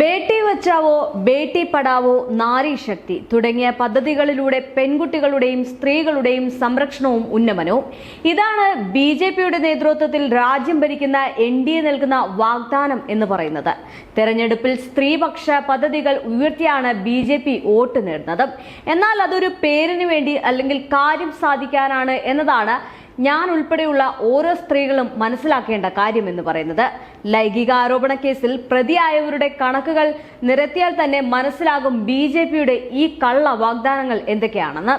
ബേട്ടി വച്ചാവോ ബേട്ടി പഠാവോ നാരി ശക്തി. തുടങ്ങിയ പദ്ധതികളിലൂടെ പെൺകുട്ടികളുടെയും സ്ത്രീകളുടെയും സംരക്ഷണവും ഉന്നമനവും. ഇതാണ് ബി ജെ പിയുടെ നേതൃത്വത്തിൽ രാജ്യം ഭരിക്കുന്ന എൻ ഡി എ നൽകുന്ന വാഗ്ദാനം എന്ന് പറയുന്നത്. തെരഞ്ഞെടുപ്പിൽ സ്ത്രീപക്ഷ പദ്ധതികൾ ഉയർത്തിയാണ് ബി ജെ പി വോട്ട് നേടുന്നത്. എന്നാൽ അതൊരു പേരിന് വേണ്ടി അല്ലെങ്കിൽ കാര്യം സാധിക്കാനാണ് എന്നതാണ് ഞാൻ ഉൾപ്പെടെയുള്ള ഓരോ സ്ത്രീകളും മനസ്സിലാക്കേണ്ട കാര്യം എന്ന് പറയുന്നത് ലൈംഗിക ആരോപണ കേസിൽ പ്രതിയായവരുടെ കണക്കുകൾ നിരത്തിയാൽ തന്നെ മനസ്സിലാകും ബി ഈ കള്ള വാഗ്ദാനങ്ങൾ എന്തൊക്കെയാണെന്ന്.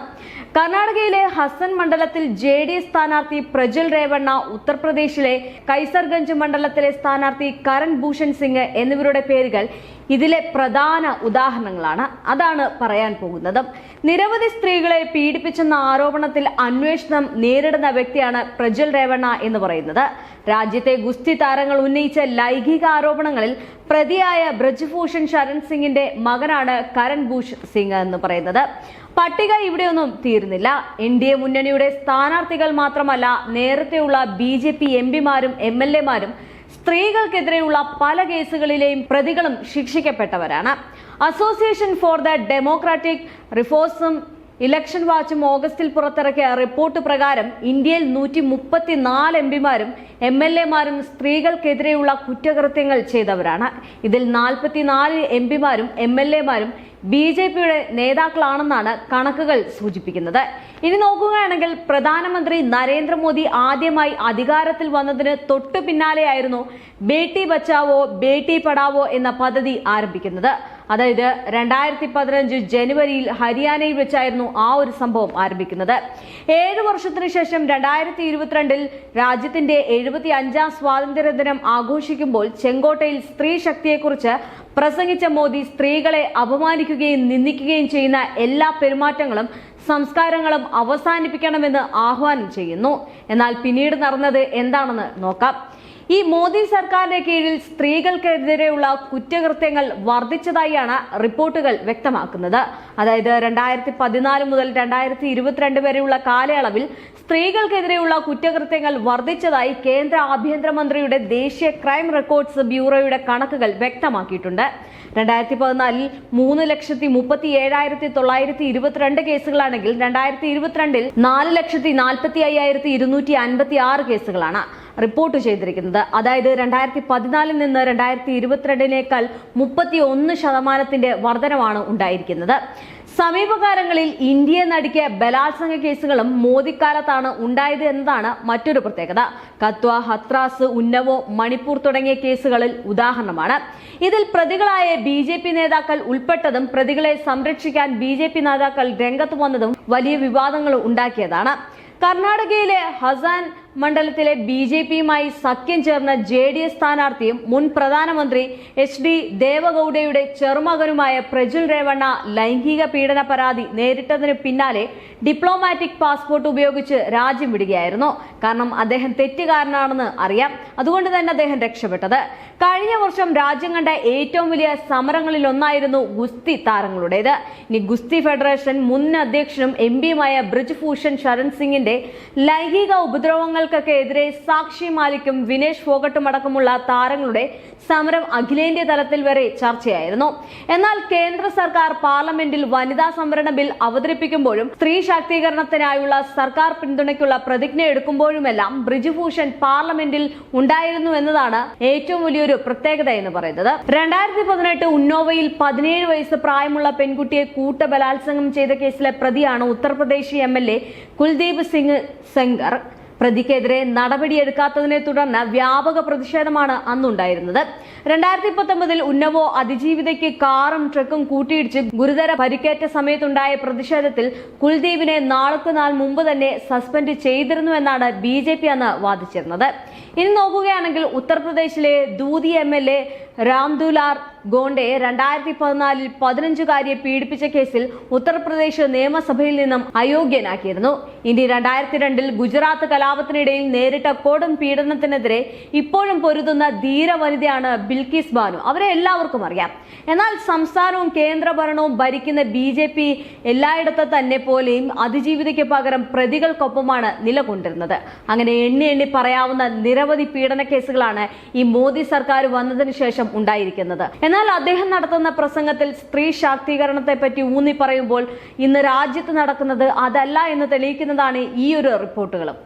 കർണാടകയിലെ ഹസൻ മണ്ഡലത്തിൽ ജെ ഡി സ്ഥാനാർത്ഥി പ്രജ്വൽ രേവണ്ണ ഉത്തർപ്രദേശിലെ കൈസർഗഞ്ച് മണ്ഡലത്തിലെ സ്ഥാനാർത്ഥി കരൺ ഭൂഷൺ സിംഗ് എന്നിവരുടെ പേരുകൾ ഇതിലെ പ്രധാന ഉദാഹരണങ്ങളാണ്. അതാണ് പറയാൻ പോകുന്നത്. നിരവധി സ്ത്രീകളെ പീഡിപ്പിച്ചെന്ന ആരോപണത്തിൽ അന്വേഷണം നേരിടുന്ന വ്യക്തിയാണ് പ്രജ്വൽ രേവണ എന്ന് പറയുന്നത്. രാജ്യത്തെ ഗുസ്തി താരങ്ങൾ ഉന്നയിച്ച ലൈംഗിക ആരോപണങ്ങളിൽ പ്രതിയായ ബ്രജ്ഭൂഷൺ ശരൺ സിംഗിന്റെ മകനാണ് കരൺ ഭൂഷ് സിംഗ് എന്ന് പറയുന്നത്. പട്ടിക ഇവിടെയൊന്നും തീരുന്നില്ല. എൻ ഡി എ മുന്നണിയുടെ സ്ഥാനാർത്ഥികൾ മാത്രമല്ല നേരത്തെയുള്ള ബി ജെ പി എം പിമാരും എം എൽ എമാരും സ്ത്രീകൾക്കെതിരെയുള്ള പല കേസുകളിലെയും പ്രതികളും ശിക്ഷിക്കപ്പെട്ടവരാണ്. അസോസിയേഷൻ ഫോർ ദ ഡെമോക്രാറ്റിക് റിഫോഴ്സും ഇലക്ഷൻ വാച്ചും ഓഗസ്റ്റിൽ പുറത്തിറക്കിയ റിപ്പോർട്ട് പ്രകാരം ഇന്ത്യയിൽ നൂറ്റി മുപ്പത്തിനാല് എം പിമാരും എം എൽ എമാരും സ്ത്രീകൾക്കെതിരെയുള്ള കുറ്റകൃത്യങ്ങൾ ചെയ്തവരാണ്. ഇതിൽ നാൽപ്പത്തിനാല് എം പിമാരും എം എൽ എമാരും ബി ജെ പിയുടെ നേതാക്കളാണെന്നാണ് കണക്കുകൾ സൂചിപ്പിക്കുന്നത്. ഇനി നോക്കുകയാണെങ്കിൽ പ്രധാനമന്ത്രി നരേന്ദ്രമോദി ആദ്യമായി അധികാരത്തിൽ വന്നതിന് തൊട്ടു പിന്നാലെയായിരുന്നു ബേട്ടി ബച്ചാവോ ബേട്ടി പഠാവോ എന്ന പദ്ധതി ആരംഭിക്കുന്നത്. അതായത് രണ്ടായിരത്തി പതിനഞ്ച് ജനുവരിയിൽ ഹരിയാനയിൽ വെച്ചായിരുന്നു ആ ഒരു സംഭവം ആരംഭിക്കുന്നത്. ഏഴു വർഷത്തിനു ശേഷം രണ്ടായിരത്തി ഇരുപത്തിരണ്ടിൽ രാജ്യത്തിന്റെ എഴുപത്തി അഞ്ചാം സ്വാതന്ത്ര്യ ദിനം ആഘോഷിക്കുമ്പോൾ ചെങ്കോട്ടയിൽ സ്ത്രീ ശക്തിയെക്കുറിച്ച് പ്രസംഗിച്ച മോദി സ്ത്രീകളെ അപമാനിക്കുകയും നിന്ദിക്കുകയും ചെയ്യുന്ന എല്ലാ പെരുമാറ്റങ്ങളും സംസ്കാരങ്ങളും അവസാനിപ്പിക്കണമെന്ന് ആഹ്വാനം ചെയ്യുന്നു. എന്നാൽ പിന്നീട് നടന്നത് എന്താണെന്ന് നോക്കാം. ഈ മോദി സർക്കാരിന്റെ കീഴിൽ സ്ത്രീകൾക്കെതിരെയുള്ള കുറ്റകൃത്യങ്ങൾ വർദ്ധിച്ചതായാണ് റിപ്പോർട്ടുകൾ വ്യക്തമാക്കുന്നത്. അതായത് രണ്ടായിരത്തി പതിനാല് മുതൽ രണ്ടായിരത്തി ഇരുപത്തിരണ്ട് വരെയുള്ള കാലയളവിൽ സ്ത്രീകൾക്കെതിരെയുള്ള കുറ്റകൃത്യങ്ങൾ വർദ്ധിച്ചതായി കേന്ദ്ര ആഭ്യന്തരമന്ത്രിയുടെ ദേശീയ ക്രൈം റെക്കോർഡ്സ് ബ്യൂറോയുടെ കണക്കുകൾ വ്യക്തമാക്കിയിട്ടുണ്ട്. രണ്ടായിരത്തി പതിനാലിൽ മൂന്ന് ലക്ഷത്തി മുപ്പത്തി ഏഴായിരത്തി തൊള്ളായിരത്തി ഇരുപത്തിരണ്ട് കേസുകളാണെങ്കിൽ രണ്ടായിരത്തി ഇരുപത്തിരണ്ടിൽ നാല് ലക്ഷത്തി നാൽപ്പത്തി അയ്യായിരത്തി ഇരുന്നൂറ്റി അൻപത്തി ആറ് കേസുകളാണ്. റിപ്പോർട്ട് ചെയ്തിരിക്കുന്നത്. അതായത് രണ്ടായിരത്തി പതിനാലിൽ നിന്ന് രണ്ടായിരത്തി ഇരുപത്തിരണ്ടിനേക്കാൾ മുപ്പത്തി ഒന്ന് ശതമാനത്തിന്റെ വർധനമാണ് ഉണ്ടായിരിക്കുന്നത്. സമീപകാലങ്ങളിൽ ഇന്ത്യയെ നടുക്കിയ ബലാത്സംഗ കേസുകളും മോദിക്കാലത്താണ് ഉണ്ടായത് എന്നതാണ് മറ്റൊരു പ്രത്യേകത. കത്വ ഹത്രാസ് ഉന്നവോ മണിപ്പൂർ തുടങ്ങിയ കേസുകളിൽ ഉദാഹരണമാണ്. ഇതിൽ പ്രതികളായ ബി ജെ പി നേതാക്കൾ ഉൾപ്പെട്ടതും പ്രതികളെ സംരക്ഷിക്കാൻ ബി ജെ പി നേതാക്കൾ രംഗത്ത് വന്നതും വലിയ വിവാദങ്ങൾ ഉണ്ടാക്കിയതാണ്. കർണാടകയിലെ ഹസാൻ മണ്ഡലത്തിലെ ബി ജെ പിയുമായി സഖ്യം ചേർന്ന ജെ ഡി എസ് സ്ഥാനാർത്ഥിയും മുൻ പ്രധാനമന്ത്രി എച്ച് ഡി ദേവഗൌഡയുടെ ചെറുമകനുമായ പ്രജുൽ രേവണ്ണ ലൈംഗിക പീഡന പരാതി നേരിട്ടതിന് പിന്നാലെ ഡിപ്ലോമാറ്റിക് പാസ്പോർട്ട് ഉപയോഗിച്ച് രാജ്യം വിടുകയായിരുന്നു. കാരണം അദ്ദേഹം തെറ്റുകാരനാണെന്ന് അറിയാം. അതുകൊണ്ട് തന്നെ അദ്ദേഹം രക്ഷപ്പെട്ടത്. കഴിഞ്ഞ വർഷം രാജ്യം കണ്ട ഏറ്റവും വലിയ സമരങ്ങളിലൊന്നായിരുന്നു ഗുസ്തി താരങ്ങളുടേത്. ഇനി ഗുസ്തി ഫെഡറേഷൻ മുൻ അധ്യക്ഷനും എം പിയുമായ ബ്രിജ്ഭൂഷൺ ശരൺ സിംഗിന്റെ ലൈംഗിക ഉപദ്രവങ്ങൾക്കൊക്കെ എതിരെ സാക്ഷി മാലിക്കും വിനേഷ് ഫോഗട്ടും അടക്കമുള്ള താരങ്ങളുടെ സമരം അഖിലേന്ത്യാ തലത്തിൽ വരെ ചർച്ചയായിരുന്നു. എന്നാൽ കേന്ദ്ര സർക്കാർ പാർലമെന്റിൽ വനിതാ സംവരണ ബിൽ അവതരിപ്പിക്കുമ്പോഴും സ്ത്രീ ശാക്തീകരണത്തിനായുള്ള സർക്കാർ പിന്തുണയ്ക്കുള്ള പ്രതിജ്ഞ എടുക്കുമ്പോഴുമെല്ലാം ബ്രിജുഭൂഷൺ പാർലമെന്റിൽ ഉണ്ടായിരുന്നു എന്നതാണ് ഏറ്റവും വലിയൊരു പ്രത്യേകത എന്ന് പറയുന്നത്. രണ്ടായിരത്തി പതിനെട്ട് ഉന്നോവയിൽ പതിനേഴ് വയസ്സ് പ്രായമുള്ള പെൺകുട്ടിയെ കൂട്ടബലാത്സംഗം ചെയ്ത കേസിലെ പ്രതിയാണ് Uttar Pradesh M L A Kuldeep Singh Sengar പ്രതിക്കെതിരെ നടപടിയെടുക്കാത്തതിനെ തുടർന്ന് വ്യാപക പ്രതിഷേധമാണ് അന്നുണ്ടായിരുന്നത്. രണ്ടായിരത്തി പത്തൊമ്പതിൽ ഉന്നവോ അതിജീവിതയ്ക്ക് കാറും ട്രക്കും കൂട്ടിയിടിച്ച് ഗുരുതര പരിക്കേറ്റ സമയത്തുണ്ടായ പ്രതിഷേധത്തിൽ കുൽദീപിനെ നാളുക്കുനാൾ മുമ്പ് തന്നെ സസ്പെൻഡ് ചെയ്തിരുന്നുവെന്നാണ് ബി ജെ പി അന്ന് വാദിച്ചിരുന്നത്. ഇനി നോക്കുകയാണെങ്കിൽ ഉത്തർപ്രദേശിലെ ദൂതി M L A Ramdular Gond രണ്ടായിരത്തി പതിനാലിൽ പതിനഞ്ചുകാരിയെ പീഡിപ്പിച്ച കേസിൽ ഉത്തർപ്രദേശ് നിയമസഭയിൽ നിന്നും അയോഗ്യനാക്കിയിരുന്നു. ഇനി രണ്ടായിരത്തി രണ്ടിൽ ഗുജറാത്ത് കലാപത്തിനിടയിൽ നേരിട്ട കൊടും പീഡനത്തിനെതിരെ ഇപ്പോഴും പൊരുതുന്ന ധീര വനിതയാണ് ബിൽക്കിസ് ബാനു. അവരെ എല്ലാവർക്കും അറിയാം. എന്നാൽ സംസ്ഥാനവും കേന്ദ്ര ഭരണവും ഭരിക്കുന്ന ബി ജെ പി എല്ലായിടത്തും തന്നെ പോലെയും അതിജീവിതയ്ക്ക് പകരം പ്രതികൾക്കൊപ്പമാണ് നിലകൊണ്ടിരുന്നത്. അങ്ങനെ എണ്ണി എണ്ണി പറയാവുന്ന നിരവധി പീഡന കേസുകളാണ് ഈ മോദി സർക്കാർ വന്നതിന് ശേഷം അന്തരീക്ഷം ഉണ്ടായിരിക്കുന്നത്. എന്നാൽ അദ്ദേഹം നടത്തുന്ന പ്രസംഗത്തിൽ സ്ത്രീ ശാക്തീകരണത്തെ പറ്റി ഊന്നി പറയുമ്പോൾ ഇന്ന് രാജ്യത്ത് നടക്കുന്നത് അതല്ല എന്ന് തെളിയിക്കുന്നതാണ് ഈ ഒരു റിപ്പോർട്ടുകളും.